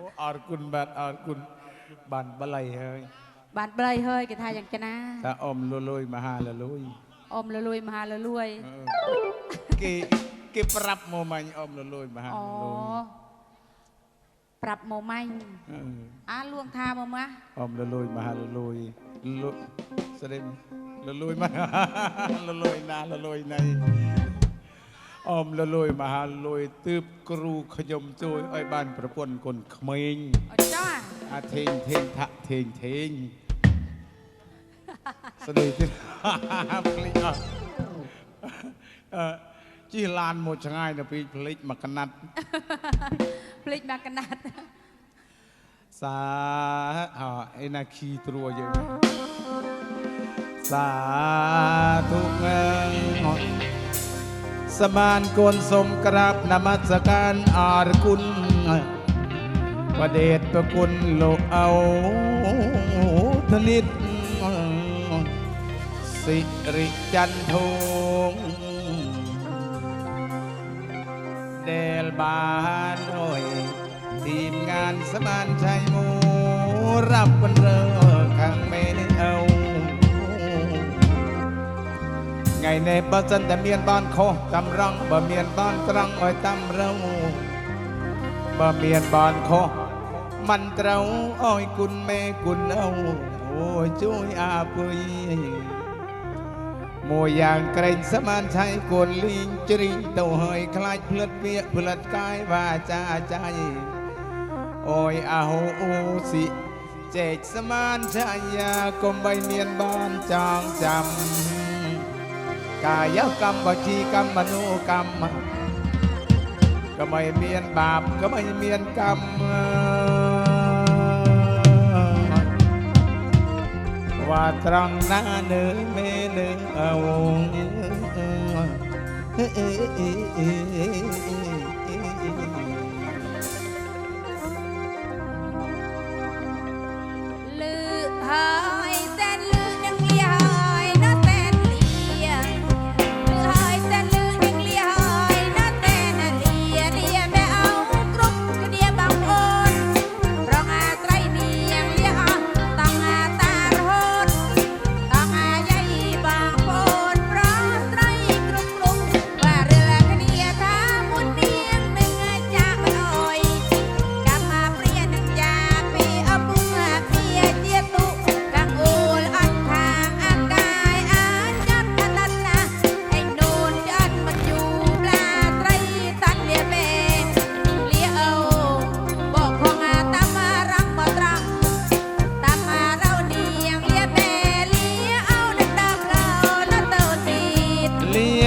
អូអរគុណបាទអរគុណបានបល័យហើយបានប្រៃហើយគេថាយ៉ាងចណាថាអមលលុយមហាលលុយអមលលួយមហាលលួយអឺគេគេប្រាប់មកមាញ់អមលលុយមហាលអូលុយប្រាប់មកម៉ាញ់អឺអាលួងថាមកម៉ាស់អមលលុយមហាលលុយលុស្ដីលលុយមហាលលុយណាលលុយណៃ អមលលុយមហាលលុយទើបគ្រូខ្ញុំជួយឲ្យបានប្រពន្ធគុនក្មេងអត់ចោះអាធេងធេងថៈធេងធេងស្ដីទៀតភ្លេចអស់អឺជិះឡានមកឆ្ងាយទៅពីភ្លេចមកកណាត់ភ្លេចមកកណាត់សាអឯណាខីត្រួយើងសាធុ สมานกวนสมกราบนมัสการอารคุณประเดชประคุณโลกเอาธนิตสิริจันทงเดลบาหน่อย ทีมงานสมานชัยมูรับกันเลย នេះបើសិនតែមានបានខុសតម្រង់បើមានបានត្រង់ឲ្យតម្រូវបើមានបានខុសមិនត្រូវអើយគុណមេគុណអូអូយជួយអាពុយមួយយ៉ាងក្រែងសមានឆៃគួនលីងជ្រីងទៅហើយខ្លាចផ្លិតពាកផ្លិតកាយវាចាចៃអូយអហូអូស៊ីចែកសមានឆៃយ៉ាកុំបីមានបានចងចាំ កាយកកម្មវជីកម្មមនោកម្មក៏មិនមានបាបក៏មិនមានកម្មវាត្រង់ណានៅមេនៅអវងអេអេអេអេ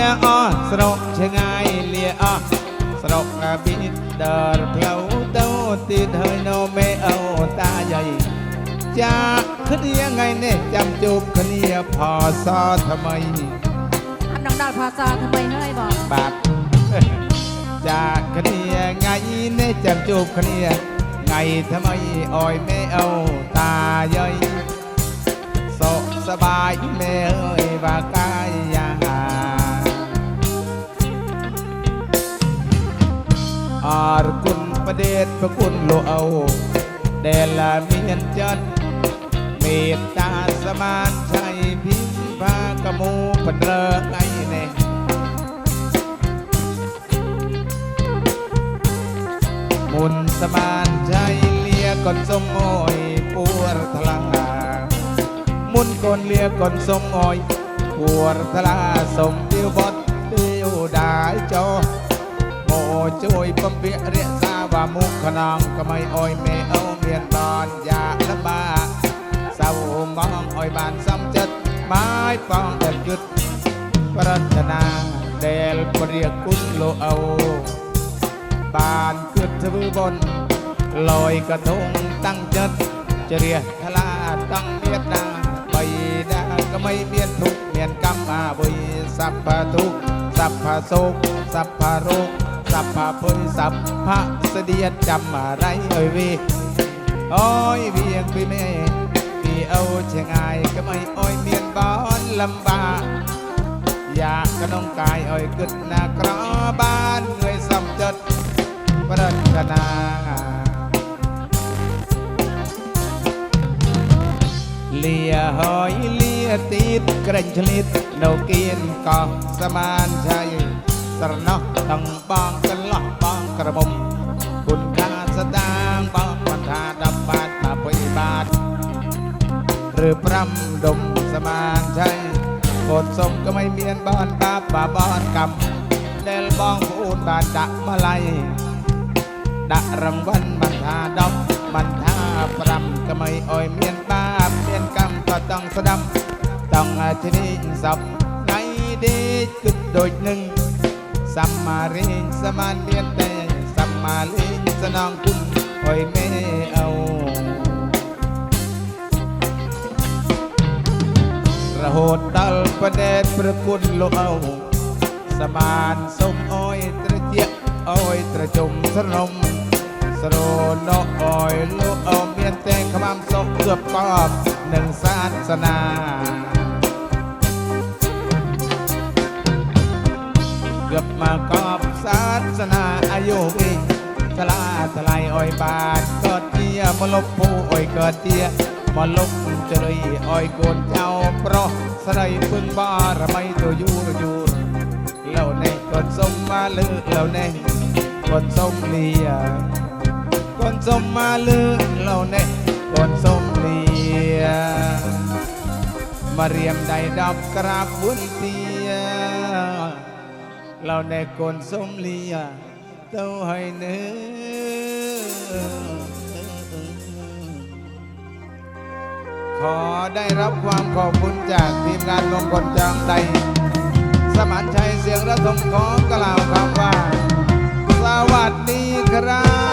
ียอสรกชงายเลียอสรกอบิดอร์เพลาเต้าติดเฮโนเมเอาตาใหญ่จะคือนยังไงเนี่ยจำจูบคนเนียพอซาทำไมอันน้องดาพอซาทำไมเฮ้ยบอกบาจากคนเนียไงเนี่ยจำจูบคนเนียไงทำไมอ่อยไม่เอาตาใหญ่สบายแม่เอ้ยว่ากายารคุณประเดชพระคุณโลเอาแดลามียนจันเมตตาสมานชัยพิมพากมูปเรไงเน่มุนสมานใจเลียก่อนสมโอยปวดทลามุนก่อนเลียก่อนสมโอยปวดทลาสมเดียวบดเดียวได้จอ កជួយបំពាក់រក្សាវាមុខខ្នងកុំឲ្យអយមេអូមានបនយ៉ាលំបាកសៅមងអយបានសំចិត្តបាយបងដែលគិតប្រាថ្នាដែលព្រះគុណលោកអូ បានគិតធ្វើបុណ្យលយកទងតាំងចិត្តជ្រះថ្លាតាំងមេត្តាបីដាក៏មិនមានទុកข์មានកម្មអវ័យសัพពទុក្ខសัพពសោកសัพពរោគ สับพะพลสับพระเสดียดจำอะไรเอ่ยวีโอ้อยเวียงพี่แม่พี่เอาเชียงไงก็ไม่โอ้ยเมียนบอนลำบากอยากกระนองกายโอ้อยกึดหน้ากรอบ้านเงยสำจัดประดันกนาเลียหอยเลียติดกระเชลิดนกกินกอกสมานชัย รณะตังบางกันละบางกระมมคุณค่าสตางบางปัญหาดับบาดมาปิบัติหรือพรำดมสมานใช่โคตรสมก็ไม่เมียนบ้านบาบาบ้านกำเดลบองพูนบานดะมาไลยดะรางวัลมันทาดอกมันทาพรำก็ไม่อ่อยเมียนบาปเมียนกำก็ต้องสะดำต้องอาชนิสับในเดชกึดโดยหนึ่ง สัมมาเริงสมานเรียนแต่สัมมาเริงสนองคุณอ่อยไม่เอาระโหดดัลประเดชประคุณโลกเอาสมานสมอ้อยตระเจียอ้อยตระจมสนมสโรนอ้อยโลกเอาเมียนแตงขมามศกเกือบกอบหนึ่งศาสนา กือบมากอบศาสนาอายุวิสลาทลายอ้อยบาทกิดเทียมลบผู้อ้อยเกิดเทียมลบเจรยอ้อยโกนเจ้าเพราะสไลพึ่งบารไม่ตัวยูรยูรเหล่าในคนสมมาลือเหล่าในคนสมเลียคนสมมาลือเหล่าในคนสมเลียมาเรียมได้ดอกกราบบุญเตีย เราในกนสมลียาเต้าหอยเนื้อขอได้รับความขอบคุณจากทีมงานมงคลจางใด สมานชัยเสียงระทมขอกล่าวคำว่า สวัสดีครับ